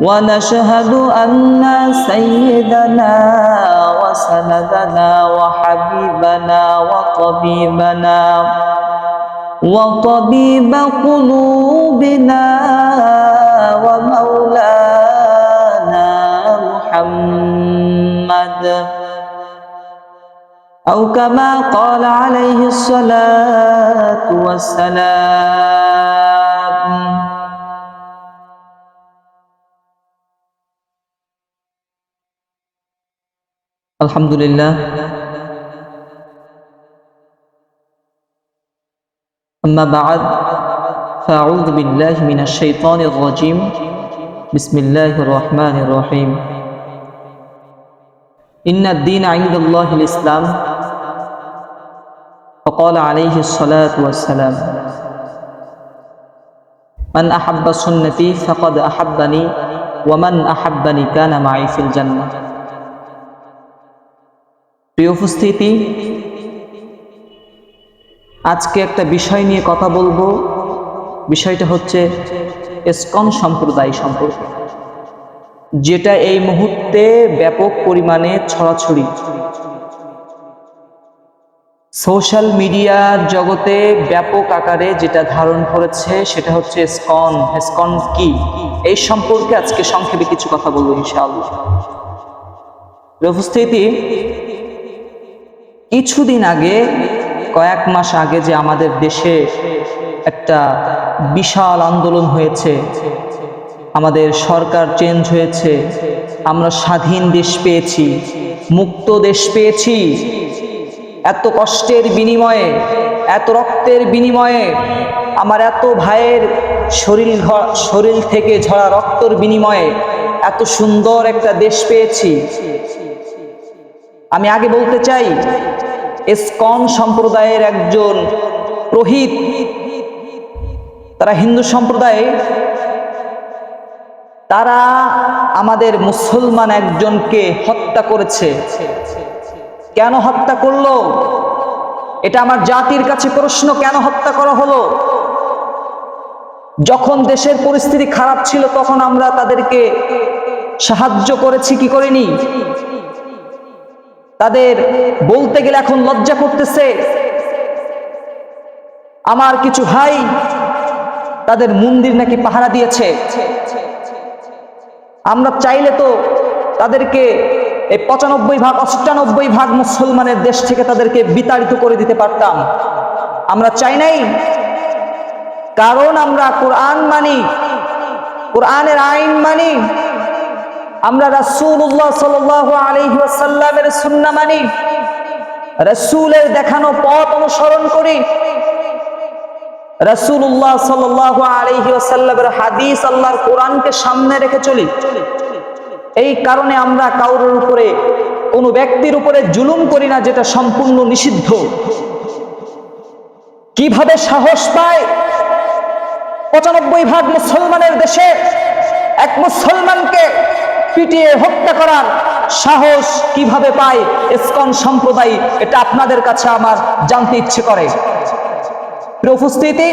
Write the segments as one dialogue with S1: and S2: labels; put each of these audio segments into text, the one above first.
S1: ونشهد أن سيدنا وسندنا وحبيبنا وطبيبنا وطبيب قلوبنا ومولانا محمد. أو كما قال عليه الصلاة والسلام الحمد لله أما بعد فأعوذ بالله من الشيطان الرجيم. بسم الله الرحمن الرحيم. إن الدين عند الله الإسلام. فقال عليه الصلاة والسلام من أحب سنتي فقد أحبني ومن أحبني كان معي في الجنة. প্রিয় উপস্থিতি, আজকে একটা বিষয় নিয়ে কথা বলব। বিষয়টা হচ্ছে এসকন সম্প্রদায় সম্পর্কে, যেটা এই মুহূর্তে ব্যাপক পরিমাণে ছড়াছড়ি। সোশ্যাল মিডিয়ার জগতে ব্যাপক আকারে যেটা ধারণ করেছে, সেটা হচ্ছে স্কন স্কন কি? এই সম্পর্কে আজকে সংক্ষেপে কিছু কথা বলব ইনশাআল্লাহ। উপস্থিতি কিছুদিন আগে, কয়েক মাস আগে যে আমাদের দেশে একটা বিশাল আন্দোলন হয়েছে, আমাদের সরকার চেঞ্জ হয়েছে, আমরা স্বাধীন দেশ পেয়েছি, মুক্ত দেশ পেয়েছি। এত কষ্টের বিনিময়ে, এত রক্তের বিনিময়ে, আমার এত ভাইয়ের শরীর শরীর থেকে ঝরা রক্তর বিনিময়ে এত সুন্দর একটা দেশ পেয়েছি। আমি আগে বলতে চাই এসকন সম্প্রদায়ের একজন প্রহিত। তারা হিন্দু সম্প্রদায়ে। তারা আমাদের মুসলমান একজনকে হত্যা করেছে। কেন হত্যা করল? এটা আমার জাতির কাছে প্রশ্ন, কেন হত্যা করা হলো? যখন দেশের পরিস্থিতি খারাপ ছিল, তখন আমরা তাদেরকে সাহায্য করেছি, কি করিনি? তাদের বলতে গেলে এখন লজ্জা করতেছে। আমার কিছু ভাই তাদের মন্দির নাকি পাহারা দিয়েছে। আমরা চাইলে তো তাদেরকে এই পঁচানব্বই ভাগ, অষ্টানব্বই ভাগ মুসলমানের দেশ থেকে তাদেরকে বিতাড়িত করে দিতে পারতাম। আমরা চাই নাই। কারণ আমরা কোরআন মানি, কোরআনের আইন মানি আমরা রাসূলুল্লাহ সাল্লাল্লাহু আলাইহি ওয়াসাল্লামের সুন্নাহ মানি। রাসূলের দেখানো পথ অনুসরণ করি। রাসূলুল্লাহ সাল্লাল্লাহু আলাইহি ওয়াসাল্লামের হাদিস আল্লাহর কোরআনকে সামনে রেখে চলি। এই কারণে আমরা কারোর উপরে, কোনো ব্যক্তির উপরে জুলুম করি না, যেটা সম্পূর্ণ নিষিদ্ধ। কীভাবে সাহস পায়? পঁচানব্বই ভাগ মুসলমানের দেশে এক মুসলমানকে পিটিয়ে হত্যা করার সাহস কীভাবে পায়? ইসকন সম্প্রদায়, এটা আপনাদের কাছে আমার জানতে ইচ্ছে করে। উপস্থিতি,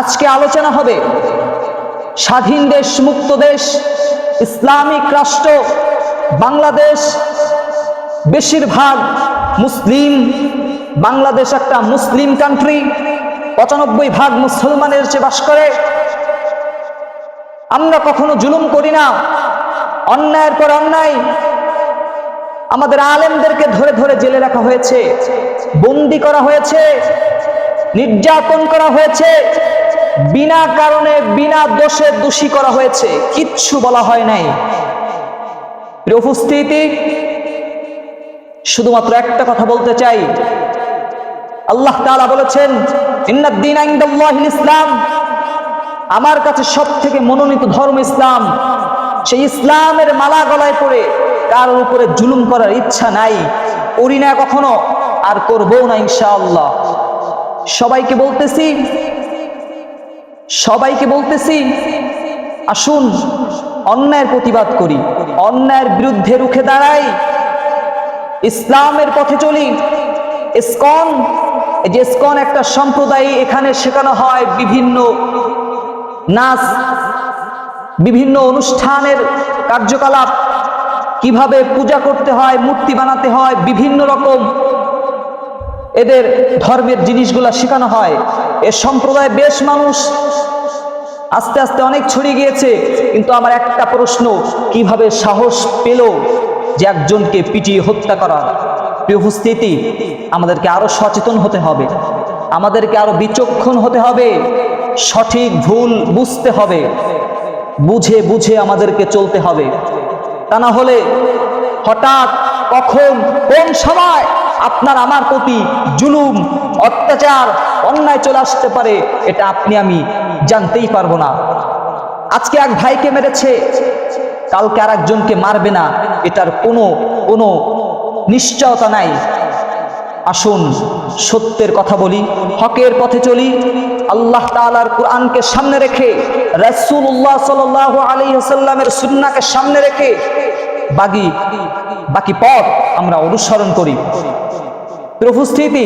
S1: আজকে আলোচনা হবে স্বাধীন দেশ, মুক্ত দেশ, ইসলামিক রাষ্ট্র, বাংলাদেশ, বেশিরভাগ মুসলিম, বাংলাদেশ একটা মুসলিম কান্ট্রি পঁচানব্বই ভাগ মুসলমানের চেয়ে বাস করে আমরা কখনো জুলুম করি না। অন্যায়ের পর অন্যায়। আমাদের আলেমদেরকে ধরে ধরে জেলে রাখা হয়েছে। বন্দি করা হয়েছে। নির্যাতন করা হয়েছে। বিনা কারণে, বিনা দোষে দোষী করা হয়েছে। কিচ্ছু বলা হয় নাই। উপস্থিতি, শুধুমাত্র একটা কথা বলতে চাই। আল্লাহ তাআলা বলেছেন ইসলাম। আমার কাছে সব থেকে মনোনীত ধর্ম ইসলাম, সেই ইসলামের মালা গলায় পড়ে কারোর উপরে জুলুম করার ইচ্ছা নাই করি না কখনো, আর করব না ইনশাআল্লাহ। সবাইকে বলতেছি সবাইকে বলতেছি, আসুন, অন্যায়ের প্রতিবাদ করি, অন্যায়ের বিরুদ্ধে রুখে দাঁড়াই, ইসলামের পথে চলি। ইসকন, এই যে ইসকন একটা সম্প্রদায়, এখানে শেখানো হয় বিভিন্ন নাচ, বিভিন্ন অনুষ্ঠানের কার্যকলাপ, কীভাবে পূজা করতে হয়, মূর্তি বানাতে হয়, বিভিন্ন রকম এদের ধর্মের জিনিসগুলা শেখানো হয়। এ সম্প্রদায় বেশ মানুষ আস্তে আস্তে অনেক ছড়িয়ে গিয়েছে, কিন্তু আমার একটা প্রশ্ন, কীভাবে সাহস পেল যে একজনকে পিটিয়ে হত্যা করার উপস্থিতি, আমাদেরকে আরও সচেতন হতে হবে, আমাদেরকে আরও বিচক্ষণ হতে হবে। সঠিক ভুল বুঝতে হবে। বুঝে বুঝে আমাদেরকে চলতে হবে। তা না হলে হঠাৎ কখন কোন সময় আপনার আমার প্রতি জুলুম, অত্যাচার, অন্যায় চলে আসতে পারে, এটা আপনি আমি জানতেই পারব না। আজকে এক ভাইকে মেরেছে, কালকে আর একজনকে মারবে না, এটার কোনো কোনো নিশ্চয়তা নাই। আসুন, সত্যের কথা বলি, হকের পথে চলি। আল্লাহ তাআলার কোরআনকে সামনে রেখে, রাসূলুল্লাহ সাল্লাল্লাহু আলাইহি ওয়াসাল্লামের সুন্নাহকে সামনে রেখে, বাকি বাকি পথ আমরা অনুসরণ করি। প্রিয় উপস্থিতি,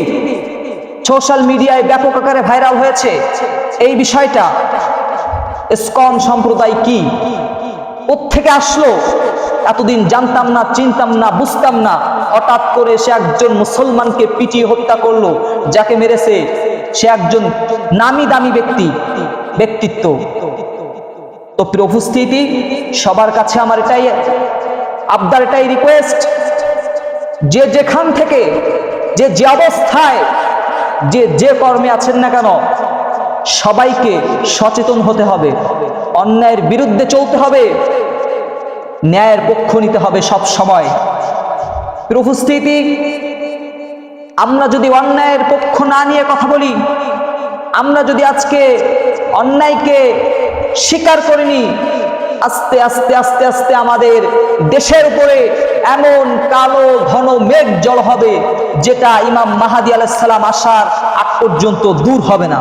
S1: সোশ্যাল মিডিয়ায় ব্যাপক আকারে ভাইরাল হয়েছে। এই বিষয়টা ইসকন সম্প্রদায় কি? থেকে আসলো? এতদিন জানতাম না, চিনতাম না, বুঝতাম না। হঠাৎ করে সে একজন মুসলমানকে পিটিয়ে হত্যা করল, যাকে মেরেছে সে একজন নামি দামি ব্যক্তি, ব্যক্তিত্ব। তো প্রিয় উপস্থিতি, সবার কাছে আমার এটাই, আবদার এটাই রিকোয়েস্ট যে যেখান থেকে, যে যে অবস্থায়, যে যে কর্মে আছেন না কেন, সবাইকে সচেতন হতে হবে। অন্যায়ের বিরুদ্ধে চলতে হবে। ন্যায়ের পক্ষ নিতে হবে সব সময়। উপস্থিতি, আমরা যদি অন্যায়ের পক্ষ না নিয়ে কথা বলি, আমরা যদি আজকে অন্যায়কে স্বীকার করিনি আস্তে আস্তে আস্তে আস্তে আমাদের দেশের উপরে এমন কালো, ঘন মেঘ জল হবে, যেটা ইমাম মাহাদি আলাইসালাম আসার আগ পর্যন্ত দূর হবে না।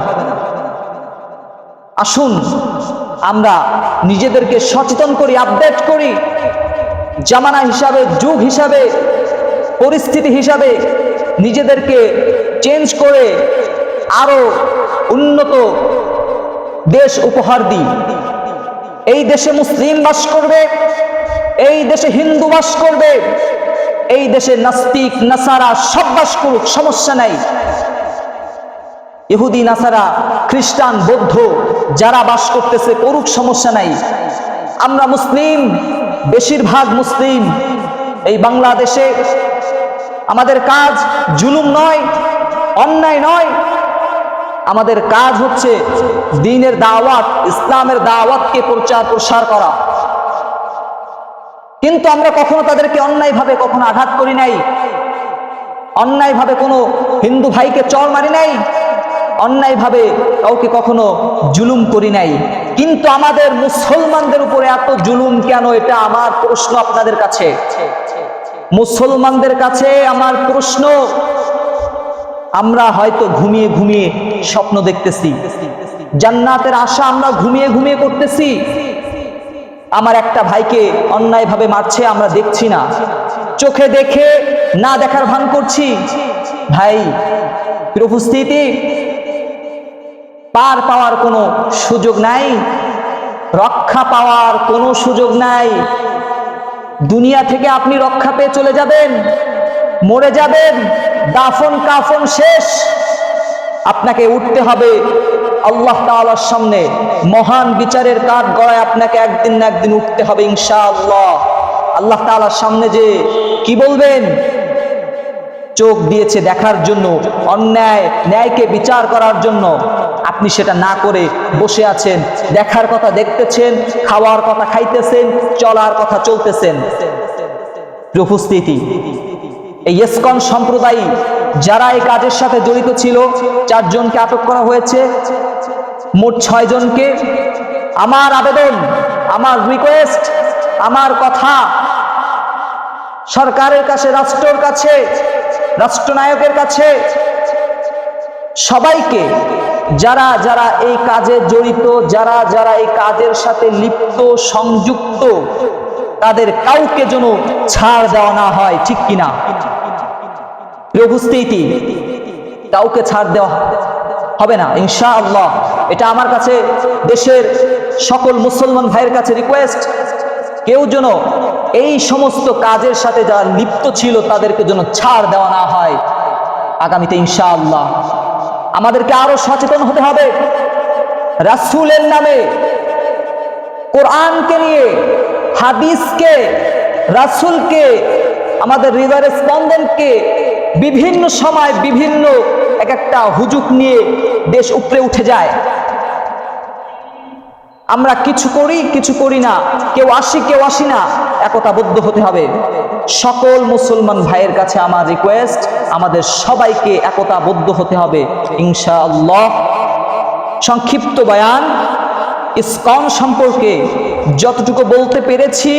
S1: আসুন, আমরা নিজেদেরকে সচেতন করি আপডেট করি। জামানা হিসাবে, যুগ হিসাবে, পরিস্থিতি হিসাবে নিজেদেরকে চেঞ্জ করে আরও উন্নত দেশ উপহার দিই। এই দেশে মুসলিম বাস করবে, এই দেশে হিন্দু বাস করবে, এই দেশে নাস্তিক, নাসারা সব বাস করুক, সমস্যা নাই। ইহুদি, নাসারা, খ্রিস্টান, বৌদ্ধ, যারা বাস করতেছে, করুক সমস্যা নাই। আমরা মুসলিম, বেশিরভাগ মুসলিম। এই বাংলাদেশে আমাদের কাজ জুলুম নয়, অন্যায় নয়। আমাদের কাজ হচ্ছে দিনের দাওয়াত, ইসলামের দাওয়াতকে প্রচার প্রসার করা। কিন্তু আমরা কখনো তাদেরকে অন্যায়ভাবে কখনো আঘাত করি নাই। অন্যায়ভাবে কোনো হিন্দু ভাইকে চর মারি নাই। অন্যায়ভাবে কাউকে কখনো জুলুম করি নাই। কিন্তু আমাদের মুসলমানদের উপরে এত জুলুম কেন? এটা আমার প্রশ্ন আপনাদের কাছে। মুসলমানদের কাছে আমার প্রশ্ন, আমরা হয়তো ঘুমিয়ে ঘুমিয়ে স্বপ্ন দেখতেছি। জান্নাতের আশা আমরা ঘুমিয়ে ঘুমিয়ে করতেছি। আমার একটা ভাইকে অন্যায়ভাবে মারছে, আমরা দেখছি না। চোখে দেখে না দেখার ভান করছি। ভাই উপস্থিতি? পার পাওয়ার কোনো সুযোগ নাই, রক্ষা পাওয়ার কোনো সুযোগ নাই। দুনিয়া থেকে আপনি রক্ষা পেয়ে চলে যাবেন, মরে যাবেন, দাফন কাফন শেষ। আপনাকে উঠতে হবে আল্লাহ তাআলার সামনে। মহান বিচারের কাঠ গড়ায় আপনাকে একদিন না একদিন উঠতে হবে ইনশাআল্লাহ। আল্লাহ তাআলার সামনে যে কি বলবেন? চোখ দিয়েছে দেখার জন্য, অন্যায়, ন্যায়কে বিচার করার জন্য। আপনি সেটা না করে বসে আছেন, দেখার কথা দেখতেছেন, খাওয়ার কথা খাইতেছেন, চলার কথা চলতেছেন। উপস্থিতি, এই ইস্কন সম্প্রদায় যারা এই কাজের সাথে জড়িত ছিল, চারজনকে আটক করা হয়েছে। মোট ছয় জনকে আমার আবেদন, আমার রিকোয়েস্ট আমার কথা সরকারের কাছে, রাষ্ট্রের কাছে, রাষ্ট্রনায়কের কাছে সবাইকে যারা যারা এই কাজে জড়িত, যারা যারা এই কাজের সাথে লিপ্ত, সংযুক্ত, তাদের কাউকে যেন ছাড় দেওয়া না হয়, ঠিক কিনা? উপস্থিতি, কাউকে ছাড় দেওয়া হবে না, ইনশাআল্লাহ। এটা আমার কাছে দেশের সকল মুসলমান ভাইয়ের কাছে রিকোয়েস্ট কেউ যেন এই সমস্ত কাজের সাথে যারা লিপ্ত ছিল, তাদেরকে যেন ছাড় দেওয়া না হয়। আগামীতে ইনশাআল্লাহ আমাদেরকে আরও সচেতন হতে হবে। রাসুলের নামে কোরআনকে নিয়ে, হাদিসকে, রাসুলকে, আমাদের হৃদয়ের স্পন্দনকে বিভিন্ন সময় বিভিন্ন এক একটা হুজুক নিয়ে দেশ উপরে উঠে যায়। আমরা কিছু করি কিছু করি না। কেউ আসি কেউ আসি না। একতাবদ্ধ হতে হবে। সকল মুসলমান ভাইয়ের কাছে আমার রিকোয়েস্ট আমাদের সবাইকে একতাবদ্ধ হতে হবে, ইনশাআল্লাহ। সংক্ষিপ্ত বয়ান, ইসকন সম্পর্কে যতটুকু বলতে পেরেছি,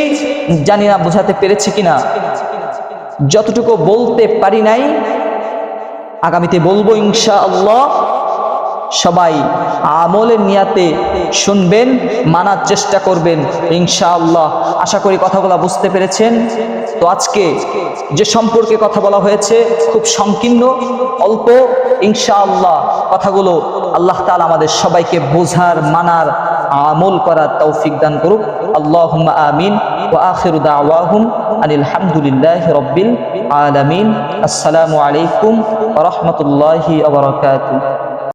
S1: জানি না বোঝাতে পেরেছি কিনা। যতটুকু বলতে পারি নাই, আগামীতে বলব ইনশাআল্লাহ। সবাই আমলের নিয়াতে শুনবেন, মানার চেষ্টা করবেন, ইনশাআল্লাহ। আশা করি কথাগুলো বুঝতে পেরেছেন। তো আজকে যে সম্পর্কে কথা বলা হয়েছে খুব সংকীর্ণ, অল্প, ইনশাআল্লাহ কথাগুলো আল্লাহ তাআলা আমাদের সবাইকে বোঝার, মানার, আমল করার তৌফিক দান করুক। আল্লাহ আমিন। ও দাওয়াহুম আনিল হামদুলিল্লাহ রব্বিল আলামিন। আসসালামু আলাইকুম রাহমাতুল্লাহি